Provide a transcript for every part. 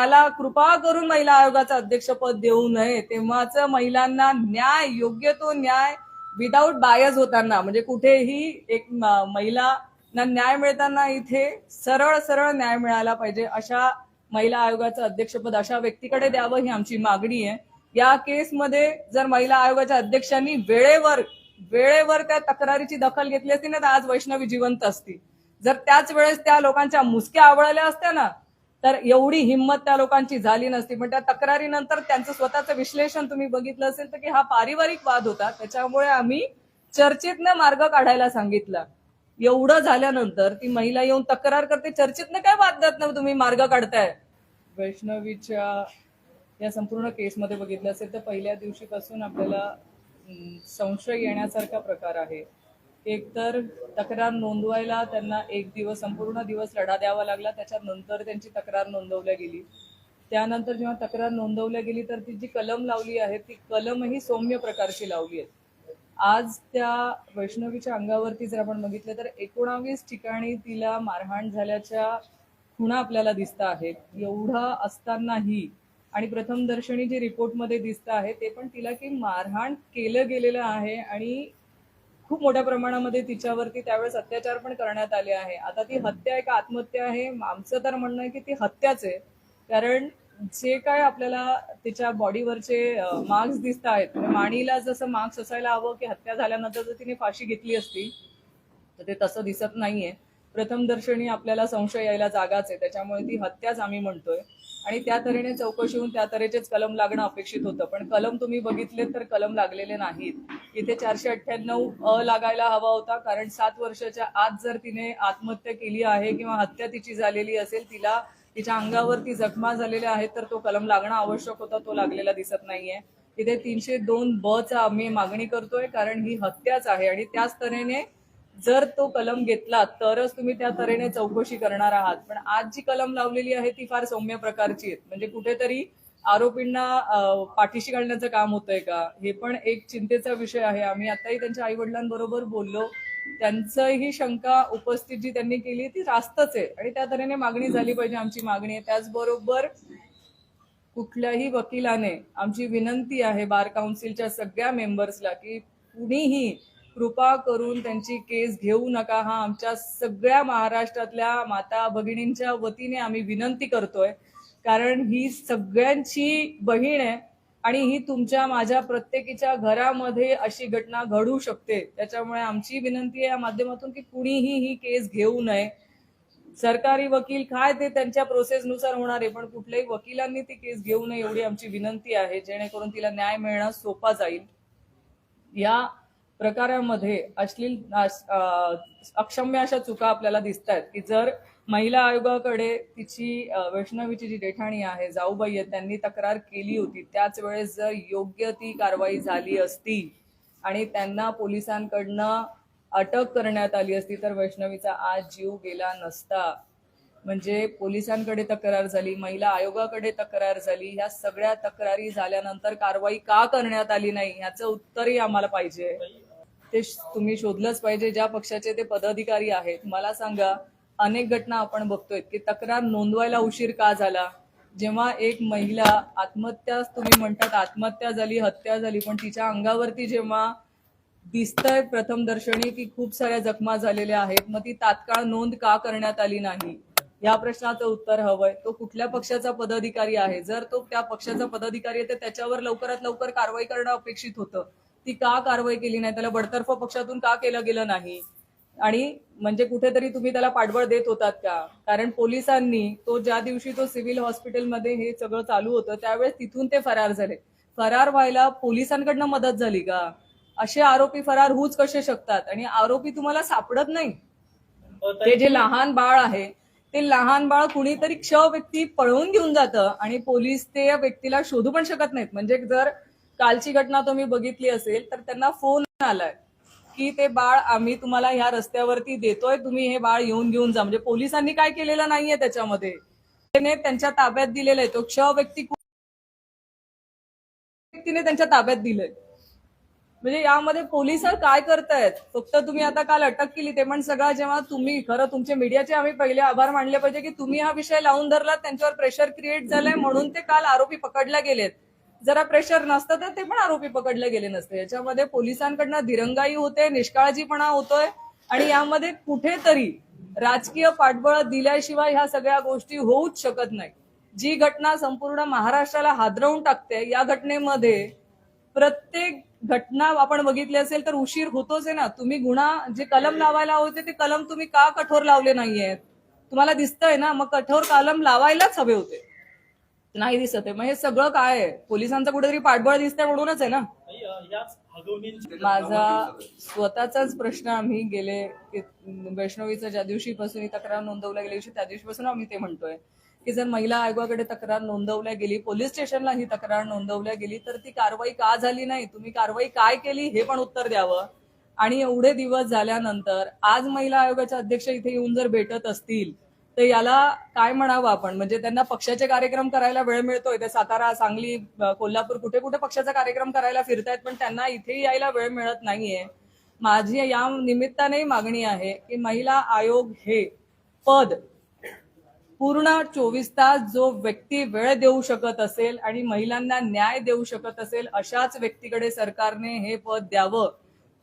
त्याला कृपा करून महिला आयोगाचं अध्यक्षपद देऊ नये. तेव्हाच महिलांना न्याय योग्य तो न्याय विदाऊट बायस होताना म्हणजे कुठेही एक महिला महिलांना न्याय मिळताना इथे सरळ सरळ न्याय मिळाला पाहिजे अशा महिला आयोगाचं अध्यक्षपद अशा व्यक्तीकडे द्यावं ही आमची मागणी आहे. या केसमध्ये जर महिला आयोगाच्या अध्यक्षांनी वेळेवर वेळेवर त्या तक्रारीची दखल घेतली असती ना तर आज वैष्णवी जिवंत असती. जर त्याच वेळेस त्या लोकांच्या मुसक्या आवळल्या असत्या ना तर एवढी हिंमत त्या लोकांची झाली नसती. पण त्या तक्रारीनंतर त्यांचं स्वतःचं विश्लेषण तुम्ही बघितलं असेल तर की हा पारिवारिक वाद होता. त्याच्यामुळे आम्ही चर्चेतनं मार्ग काढायला सांगितला. एवढं झाल्यानंतर ती महिला येऊन तक्रार करते चर्चेतनं काय वादात तुम्ही मार्ग काढताय? वैष्णवीच्या या संपूर्ण केसमध्ये बघितलं असेल तर पहिल्या दिवशीपासून आपल्याला संशय येण्यासारखा प्रकार आहे. एकतर तक्रार नोंदवायला त्यांना एक दिवस संपूर्ण दिवस लढा द्यावा लागला. त्याच्यानंतर त्यांची तक्रार नोंदवल्या गेली. त्यानंतर जेव्हा तक्रार नोंदवल्या गेली तर ती जी कलम लावली आहे ती कलमही सौम्य प्रकारची लावली आहे. आज त्या वैष्णवीच्या अंगावरती जर आपण बघितलं तर एकोणावीस ठिकाणी तिला मारहाण झाल्याच्या खुणा आपल्याला दिसत आहेत. एवढं असतानाही आणि प्रथमदर्शनी जे रिपोर्टमध्ये दिसत आहे ते पण तिला की मारहाण केलं गेलेलं आहे आणि खूप मोठ्या प्रमाणामध्ये तिच्यावरती त्यावेळेस अत्याचार पण करण्यात आले आहे. आता ती हत्या आहे का आत्महत्या आहे. आमचं तर म्हणणं आहे की ती हत्याच आहे. कारण जे काय आपल्याला तिच्या बॉडीवरचे मार्क्स दिसत आहेत म्हणजे माणीला जसं मार्क्स असायला हवं की हत्या झाल्यानंतर जर तिने फाशी घेतली असती तर ते तसं दिसत नाहीये. प्रथम दर्शनी आपल्याला संशय यायला जागाच आहे. त्याच्यामुळे ती हत्याच आम्ही म्हणतोय. आणि त्या तऱ्हेने चौकशी होऊन त्या तऱ्हेचेच कलम लागणं अपेक्षित होतं. पण कलम तुम्ही बघितले तर कलम लागलेले नाहीत. इथे चारशे अठ्ठ्याण्णव अ लागायला हवा होता. कारण सात वर्षाच्या आत जर तिने आत्महत्या केली आहे किंवा हत्या तिची झालेली असेल तिला तिच्या अंगावरती जखमा झालेल्या आहेत तर तो कलम लागणं आवश्यक होता. तो लागलेला दिसत नाहीये. इथे तीनशे दोन ब चा आम्ही मागणी करतोय. कारण ही हत्याच आहे. आणि त्याच तऱ्हेने जर तो कलम घेतला तरच तुम्ही त्या तऱ्हेने चौकशी करणार आहात. पण आज जी कलम लावलेली आहे ती फार सौम्य प्रकारची आहे म्हणजे कुठेतरी आरोपींना पाठीशी घालण्याचं काम होतंय का? हे पण एक चिंतेचा विषय आहे. आम्ही आताही त्यांच्या आई वडिलांबरोबर बोललो. त्यांचंही शंका उपस्थित जी त्यांनी केली ती रास्तच आहे. आणि त्या तऱ्हेने मागणी झाली पाहिजे आमची मागणी आहे. त्याचबरोबर कुठल्याही वकिलाने आमची विनंती आहे बार काउन्सिलच्या सगळ्या मेंबर्सला की कुणीही कृपा करून त्यांची केस घेऊ नका. हा आमच्या सगळ्या महाराष्ट्रातल्या माता भगिनींच्या वतीने आम्ही विनंती करतोय. कारण ही सगळ्यांची बहीण आहे आणि ही तुमच्या माझ्या प्रत्येकीच्या घरामध्ये अशी घटना घडू शकते. त्याच्यामुळे आमची विनंती आहे या माध्यमातून की कुणीही ही केस घेऊ नये. सरकारी वकील काय ते त्यांच्या प्रोसेसनुसार होणार आहे पण कुठल्याही वकिलांनी ती केस घेऊ नये एवढी आमची विनंती आहे. जेणेकरून तिला न्याय मिळणं सोपा जाईल. या प्रकारामध्ये अश्लील अक्षम्य अशा चुका आपल्याला दिसत आहेत की जर महिला आयोगाकडे तिची वैष्णवीची जी देठाणी आहे जाऊबाई आहे त्यांनी तक्रार केली होती त्याच वेळेस जर योग्य ती कारवाई झाली असती आणि त्यांना पोलिसांकडनं अटक करण्यात आली असती तर वैष्णवीचा आज जीव गेला नसता. म्हणजे पोलिसांकडे तक्रार झाली महिला आयोगाकडे तक्रार झाली ह्या सगळ्या तक्रारी झाल्यानंतर कारवाई का करण्यात आली नाही ह्याचं उत्तरही आम्हाला पाहिजे. ते तुम्ही शोधलंच पाहिजे ज्या पक्षाचे ते पदाधिकारी आहेत. मला सांगा अनेक घटना आपण बघतोय की तक्रार नोंदवायला उशीर का झाला? जेव्हा एक महिला आत्महत्या तुम्ही म्हणतात आत्महत्या झाली हत्या झाली पण तिच्या अंगावरती जेव्हा दिसतंय प्रथम दर्शनी की खूप साऱ्या जखमा झालेल्या आहेत मग ती तात्काळ नोंद का करण्यात आली नाही? या प्रश्नाचं उत्तर हवंय. तो कुठल्या पक्षाचा पदाधिकारी आहे? जर तो त्या पक्षाचा पदाधिकारी आहे तर त्याच्यावर लवकरात लवकर कारवाई करणं अपेक्षित होतं. ती का कारवाई केली नाही? त्याला बडतर्फ पक्षातून का केलं गेलं नाही? आणि म्हणजे कुठेतरी तुम्ही त्याला पाठबळ देत होतात का? कारण पोलिसांनी तो ज्या दिवशी तो सिव्हिल हॉस्पिटलमध्ये हे सगळं चालू होतं त्यावेळेस तिथून ते फरार झाले. फरार व्हायला पोलिसांकडनं मदत झाली का? असे आरोपी फरार होऊच कसे शकतात? आणि आरोपी तुम्हाला सापडत नाही? ते जे लहान बाळ आहे ते लहान बाळ कुणीतरी क्ष व्यक्ती पळवून घेऊन जातं आणि पोलीस ते या व्यक्तीला शोधू पण शकत नाहीत. म्हणजे जर कालची घटना तुम्ही बघितली असेल तर त्यांना फोन आलाय की ते बाळ आम्ही तुम्हाला ह्या रस्त्यावरती देतोय तुम्ही हे बाळ येऊन घेऊन जा. म्हणजे पोलिसांनी काय केलेलं नाहीये त्याच्यामध्ये. त्याने त्यांच्या ताब्यात दिलेलं आहे तो क्ष व्यक्ती व्यक्तीने त्यांच्या ताब्यात दिलंय. म्हणजे यामध्ये पोलीस काय करतायत? फक्त तुम्ही आता काल अटक केली ते पण सगळा जेव्हा तुम्ही खरं तुमचे मीडियाचे आम्ही पहिले आभार मानले पाहिजे की तुम्ही हा विषय लावून धरलात त्यांच्यावर प्रेशर क्रिएट झालंय म्हणून ते काल आरोपी पकडल्या गेलेत. जरा प्रेशर नसतं तर ते पण आरोपी पकडले गेले नसते. याच्यामध्ये पोलिसांकडनं दिरंगाई होते निष्काळजीपणा होतोय आणि यामध्ये कुठेतरी राजकीय पाठबळ दिल्याशिवाय ह्या सगळ्या गोष्टी होऊच शकत नाही. जी घटना संपूर्ण महाराष्ट्राला हादरवून टाकते या घटनेमध्ये प्रत्येक घटना आपण बघितली असेल तर उशीर होतोच आहे ना. तुम्ही गुन्हा जे कलम लावायला होते ते कलम तुम्ही का कठोर लावले नाहीयेत? तुम्हाला दिसतंय ना मग कठोर कलम लावायलाच हवे होते. नाही दिसत आहे. मग हे सगळं काय आहे? पोलिसांचं कुठेतरी पाठबळ दिसतंय म्हणूनच आहे ना? माझा स्वतःचाच प्रश्न आम्ही गेले वैष्णवीचं ज्या दिवशीपासून ही तक्रार नोंदवल्या गेली त्या दिवशीपासून आम्ही ते म्हणतोय. की जर महिला आयोगाकडे तक्रार नोंदवल्या गेली पोलीस स्टेशनला ही तक्रार नोंदवल्या गेली तर ती कारवाई का झाली नाही? तुम्ही कारवाई काय केली? हे पण उत्तर द्यावं. आणि एवढे दिवस झाल्यानंतर आज महिला आयोगाच्या अध्यक्ष इथे येऊन जर भेटत असतील तर याला काय म्हणावं आपण? म्हणजे त्यांना पक्षाचे कार्यक्रम करायला वेळ मिळतोय. ते सातारा सांगली कोल्हापूर कुठे कुठे पक्षाचा कार्यक्रम करायला फिरतायत पण त्यांना इथे यायला वेळ मिळत नाहीये. माझी या निमित्ताने मागणी आहे की महिला आयोग हे पद पूर्ण चोवीस तास जो व्यक्ती वेळ देऊ शकत असेल आणि महिलांना न्याय देऊ शकत असेल अशाच व्यक्तीकडे सरकारने हे पद द्यावं.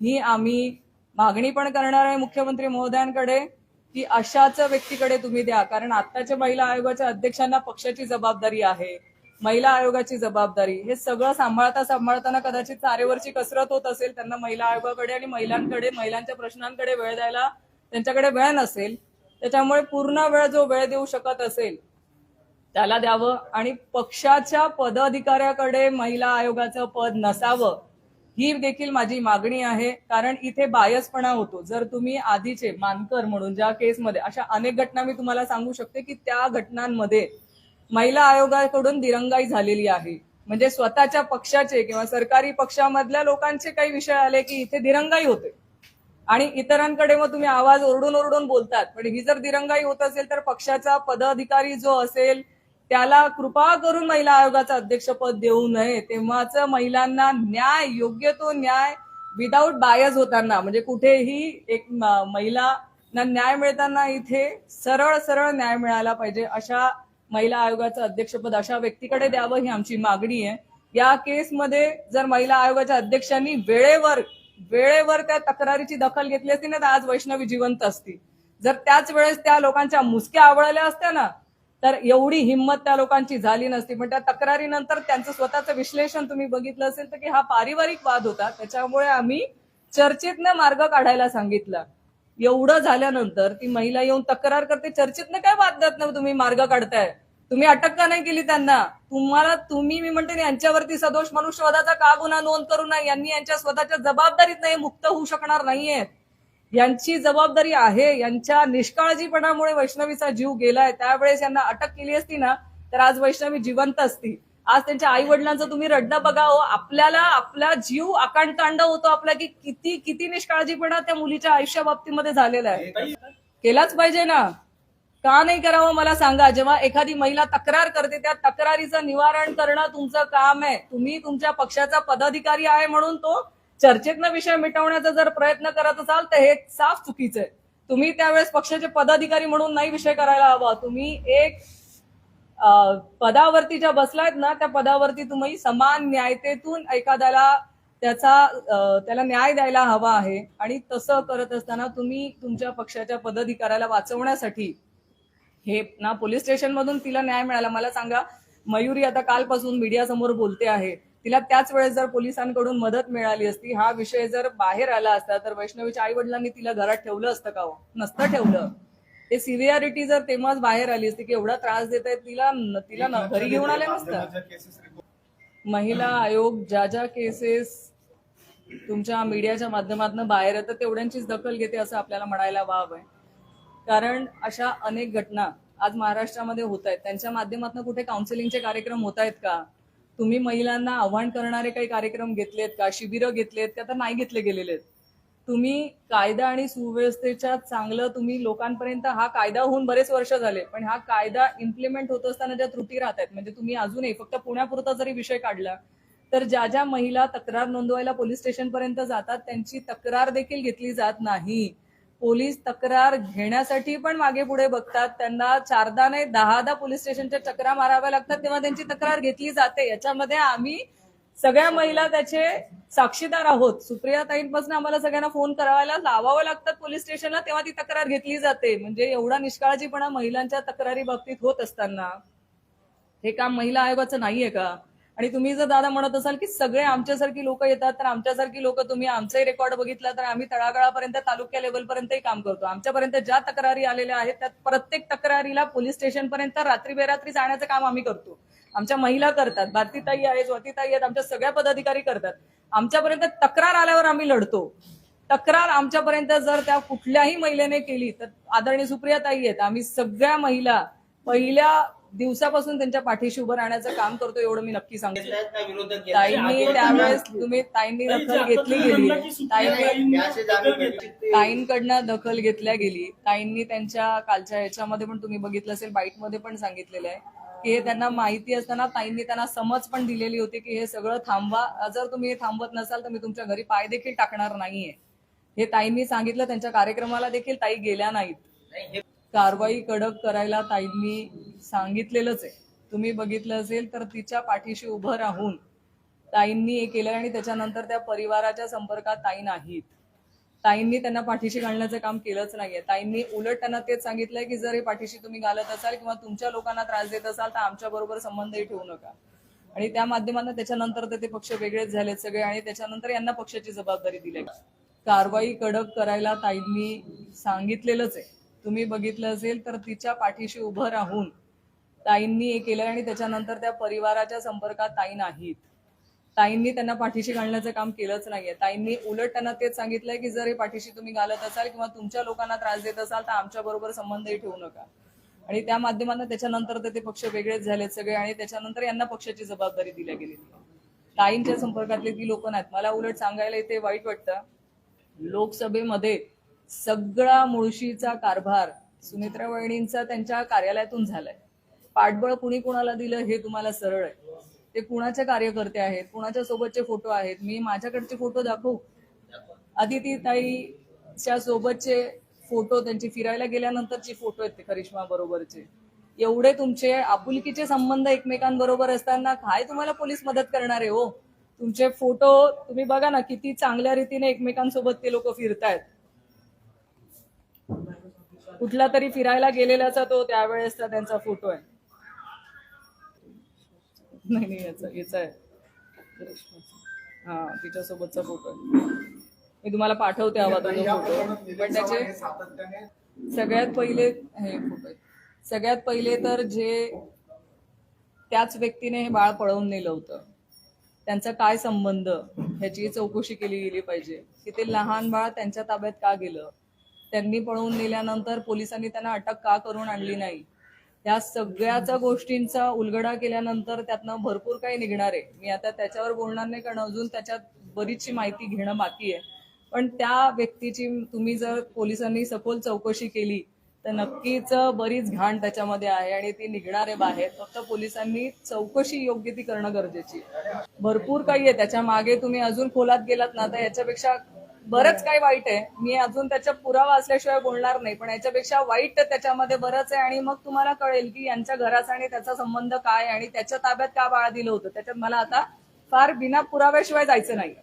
ही आम्ही मागणी पण करणार आहे मुख्यमंत्री महोदयांकडे. की अशाच व्यक्तीकडे तुम्ही द्या. कारण आत्ताच्या महिला आयोगाच्या अध्यक्षांना पक्षाची जबाबदारी आहे. महिला आयोगाची जबाबदारी. हे सगळं सांभाळता सांभाळताना कदाचित चारेवरची कसरत होत असेल त्यांना महिला आयोगाकडे आणि महिलांकडे महिलांच्या प्रश्नांकडे वेळ द्यायला त्यांच्याकडे वेळ नसेल. त्याच्यामुळे पूर्ण वेळ जो वेळ देऊ शकत असेल त्याला द्यावं. आणि पक्षाच्या पदाधिकाऱ्याकडे महिला आयोगाचं पद नसावं ही देखील माझी मागणी आहे कारण इथे बायसपणा होतो. जर तुम्ही आधीचे मानकर म्हणून ज्या केसमध्ये अशा अनेक घटना मी तुम्हाला सांगू शकते की त्या घटनांमध्ये महिला आयोगाकडून दिरंगाई झालेली आहे. म्हणजे स्वतःच्या पक्षाचे किंवा सरकारी पक्षामधल्या लोकांचे काही विषय आले की इथे दिरंगाई होते. आणि इतरांकडे मग तुम्ही आवाज ओरडून ओरडून बोलतात. पण ही जर दिरंगाई होत असेल तर पक्षाचा पदाधिकारी जो असेल त्याला कृपा करून महिला आयोगाचं अध्यक्षपद देऊ नये. तेव्हाच महिलांना न्याय योग्य तो न्याय विदाऊट बायस होताना म्हणजे कुठेही एक महिलांना न्याय मिळताना इथे सरळ सरळ न्याय मिळाला पाहिजे अशा महिला आयोगाचं अध्यक्षपद अशा व्यक्तीकडे द्यावं ही आमची मागणी आहे. या केसमध्ये जर महिला आयोगाच्या अध्यक्षांनी वेळेवर वेळेवर त्या तक्रारीची दखल घेतली असती ना तर आज वैष्णवी जिवंत असती. जर त्याच वेळेस त्या लोकांच्या मुसक्या आवळल्या असत्या ना तर एवढी हिंमत त्या लोकांची झाली नसती. पण त्या तक्रारीनंतर त्यांचं स्वतःचं विश्लेषण तुम्ही बघितलं असेल तर की हा पारिवारिक वाद होता. त्याच्यामुळे आम्ही चर्चेतनं मार्ग काढायला सांगितलं. एवढं झाल्यानंतर ती महिला येऊन तक्रार करते चर्चेतनं काय वाद देत ना हो तुम्ही? मार्ग काढताय. तुम्ही अटक का नाही केली त्यांना? तुम्हाला तुम्ही मी म्हणते यांच्यावरती सदोष मनुष्यवादाचा का गुन्हा नोंद करू नये? यांनी यांच्या स्वतःच्या जबाबदारीत नाही मुक्त होऊ शकणार नाहीयेत यांची जबाबदारी आहे यांच्या निष्काळजीपणामुळे वैष्णवीचा जीव गेलाय त्यावेळेस यांना अटक केली असती ना तर आज वैष्णवी जिवंत असती. आज त्यांच्या आई वडिलांचं तुम्ही रडणं बघा हो आपल्याला आपला जीव आकांतांड होतो आपला की किती किती निष्काळजीपणा त्या मुलीच्या आयुष्या बाबतीमध्ये झालेला आहे. केलाच पाहिजे ना. का नाही करावं मला सांगा जेव्हा एखादी महिला तक्रार करते त्या तक्रारीचं निवारण करणं तुमचं काम आहे. तुम्ही तुमच्या पक्षाचा पदाधिकारी आहे म्हणून तो चर्चेतनं विषय मिटवण्याचा जर प्रयत्न करत असाल तर हे साफ चुकीचं आहे. तुम्ही त्यावेळेस पक्षाचे पदाधिकारी म्हणून नाही विषय करायला हवा. तुम्ही एक पदावरती ज्या बसलायत ना त्या पदावरती तुम्ही समान न्यायतेतून एखाद्याला त्याचा त्याला न्याय द्यायला हवा आहे. आणि तसं करत असताना तुम्ही तुमच्या पक्षाच्या पदाधिकाऱ्याला वाचवण्यासाठी हे ना पोलीस स्टेशन मधून तिला न्याय मिळाला. मला सांगा मयुरी आता कालपासून मीडिया समोर बोलते आहे. तिला त्याच वेळेस जर पोलिसांकडून मदत मिळाली असती हा विषय जर बाहेर आला असता तर वैष्णवीच्या आई वडिलांनी तिला घरात ठेवलं असतं का हो? नसतं ठेवलं. ते सिव्हिअरिटी जर तेव्हाच बाहेर आली असती की एवढा त्रास देत आहेत तिला तिला घरी घेऊन आले नसतं. महिला आयोग ज्या ज्या केसेस तुमच्या मीडियाच्या माध्यमातून बाहेर येतात तेवढ्यांचीच दखल घेते असं आपल्याला म्हणायला वाव आहे. कारण अशा अनेक घटना आज महाराष्ट्रामध्ये होत आहेत. त्यांच्या माध्यमातून कुठे काउन्सिलिंगचे कार्यक्रम होत आहेत का? तुम्ही महिलांना आव्हान करणारे काही कार्यक्रम घेतलेत का? शिबिरं घेतलेत का? तर नाही घेतले गेलेले आहेत. तुम्ही कायदा आणि सुव्यवस्थेच्या चांगलं तुम्ही लोकांपर्यंत हा कायदा होऊन बरेच वर्ष झाले पण हा कायदा इम्प्लिमेंट होत असताना ज्या त्रुटी राहत आहेत म्हणजे तुम्ही अजूनही फक्त पुण्यापुरता जरी विषय काढला तर ज्या ज्या महिला तक्रार नोंदवायला पोलीस स्टेशनपर्यंत जातात त्यांची तक्रार देखील घेतली जात नाही. पोलीस तक्रार घेण्यासाठी पण मागे पुढे बघतात. त्यांना चारदा नाही दहादा पोलीस स्टेशनच्या चक्रा माराव्या लागतात तेव्हा त्यांची तक्रार घेतली जाते. याच्यामध्ये आम्ही सगळ्या महिला त्याचे साक्षीदार आहोत. सुप्रिया ताईंपासून आम्हाला सगळ्यांना फोन करावायला लावावं लागतात पोलीस स्टेशनला तेव्हा ती तक्रार घेतली जाते. म्हणजे एवढा निष्काळजीपणा महिलांच्या तक्रारी बाबतीत होत असताना. हे काम महिला आयोगाचं नाहीये का? आणि तुम्ही जर दादा म्हणत असाल की सगळे आमच्यासारखी लोक येतात तर आमच्यासारखी लोक तुम्ही आमचाही रेकॉर्ड बघितला तर आम्ही तळागाळापर्यंत तालुक्या लेवलपर्यंतही काम करतो. आमच्यापर्यंत ज्या तक्रारी आलेल्या आहेत त्या प्रत्येक तक्रारीला पोलीस स्टेशनपर्यंत रात्री बेरात्री जाण्याचं काम आम्ही करतो. आमच्या महिला करतात भारतीताई आहे स्वातीताई आहेत आमच्या सगळ्या पदाधिकारी करतात. आमच्यापर्यंत तक्रार आल्यावर आम्ही लढतो. तक्रार आमच्यापर्यंत जर त्या कुठल्याही महिलेने केली तर आदरणीय सुप्रिया ताई आहेत आम्ही सगळ्या महिला पहिल्या दिवसापासून त्यांच्या पाठीशी उभं राहण्याचं काम करतो एवढं मी नक्की सांगते? ताईंनी त्यावेळेस तुम्ही ताईंनी दखल घेतली गेली. ताईंनी. ताईंकडनं दखल घेतल्या गेली. ताईंनी त्यांच्या कालच्या याच्यामध्ये पण तुम्ही बघितलं असेल बाईटमध्ये पण सांगितलेलं आहे की हे त्यांना माहिती असताना ताईंनी त्यांना समज पण दिलेली होती की हे सगळं थांबवा. जर तुम्ही हे थांबवत नसाल तर मी तुमच्या घरी पाय देखील टाकणार नाहीये. हे ताईंनी सांगितलं त्यांच्या कार्यक्रमाला देखील ताई गेल्या नाहीत. नाही, कारवाई कडक करायला ताईंनी सांगितलेलंच आहे. तुम्ही बघितलं असेल तर तिच्या पाठीशी उभं राहून ताईंनी हे केलं आणि त्याच्यानंतर त्या परिवाराच्या संपर्कात ताई नाहीत. ताईंनी त्यांना पाठीशी घालण्याचं काम केलंच नाहीये. ताईंनी उलट त्यांना तेच सांगितलंय की जर हे पाठीशी तुम्ही घालत असाल किंवा तुमच्या लोकांना त्रास देत असाल तर आमच्या बरोबर संबंधही ठेवू नका. आणि त्या माध्यमातून त्याच्यानंतर तर ते पक्ष वेगळेच झालेत सगळे आणि त्याच्यानंतर यांना पक्षाची जबाबदारी दिली कारवाई कडक करायला ताईंनी सांगितलेलंच आहे. तुम्ही बघितलं असेल तर तिच्या पाठीशी उभं राहून ताईंनी हे केलं आणि त्याच्यानंतर त्या परिवाराच्या संपर्कात ताई नाहीत. ताईंनी त्यांना पाठीशी घालण्याचं काम केलंच नाहीये. ताईंनी उलट त्यांना तेच सांगितलंय की जर हे पाठीशी तुम्ही घालत असाल किंवा तुमच्या लोकांना त्रास देत असाल तर आमच्या बरोबर संबंधही ठेवू नका. आणि त्या माध्यमातून त्याच्यानंतर तर ते पक्ष वेगळेच झालेत सगळे आणि त्याच्यानंतर यांना पक्षाची जबाबदारी दिल्या गेलेली ताईंच्या संपर्कातली ती लोक नाहीत. मला उलट सांगायला इथे वाईट वाटतं. लोकसभेमध्ये सगळा मुळशीचा कारभार सुमित्रा वहिणींचा त्यांच्या कार्यालयातून झालाय. पाठबळ कुणी कुणाला दिलं हे तुम्हाला सरळ आहे. ते कुणाचे कार्यकर्ते आहेत कुणाच्या सोबतचे फोटो आहेत? मी माझ्याकडचे फोटो दाखवू? अदिती ताईच्या सोबतचे फोटो त्यांची फिरायला गेल्यानंतरचे फोटो आहेत ते करिश्मा बरोबरचे. एवढे तुमचे आपुलकीचे संबंध एकमेकांबरोबर असताना काय तुम्हाला पोलीस मदत करणार आहे हो? तुमचे फोटो तुम्ही बघा ना किती चांगल्या रीतीने एकमेकांसोबत ते लोक फिरतायत. कुठला तरी फिरायला गेलेल्याचा तो त्यावेळेसचा त्यांचा फोटो आहे. नाही नाही याचा याचा आहे. हा तिच्यासोबतचा फोटो आहे. मी तुम्हाला पाठवते हवा तो फोटो. पण त्याचे सगळ्यात पहिले हे फोटो सगळ्यात पहिले तर जे त्याच व्यक्तीने हे बाळ पळवून नेलं होतं. त्यांचा काय संबंध? ह्याची चौकशी केली गेली पाहिजे. की ते लहान बाळ त्यांच्या ताब्यात का गेलं? त्यांनी पळवून नेल्यानंतर पोलिसांनी त्यांना अटक का करून आणली नाही? या सगळ्याचा गोष्टींचा उलगडा केल्यानंतर त्यातनं भरपूर काही निघणार आहे. मी आता त्याच्यावर बोलणार नाही कारण अजून त्याच्यात बरीचशी माहिती घेणं बाकी आहे. पण त्या व्यक्तीची तुम्ही जर पोलिसांनी सखोल चौकशी केली तर नक्कीच बरीच घाण त्याच्यामध्ये आहे आणि ती निघणार आहे बाहेर. फक्त पोलिसांनी चौकशी योग्य ती करणं गरजेची भरपूर काही आहे. त्याच्यामागे तुम्ही अजून खोलात गेलात ना तर याच्यापेक्षा बरंच काही वाईट आहे. मी अजून त्याच्या पुरावा असल्याशिवाय बोलणार नाही पण याच्यापेक्षा वाईट त्याच्यामध्ये बरंच आहे आणि मग तुम्हाला कळेल की यांच्या घराचा आणि त्याचा संबंध काय आणि त्याच्या ताब्यात का बाळा दिलं होतं. त्याच्यात मला आता फार बिना पुराव्याशिवाय जायचं नाही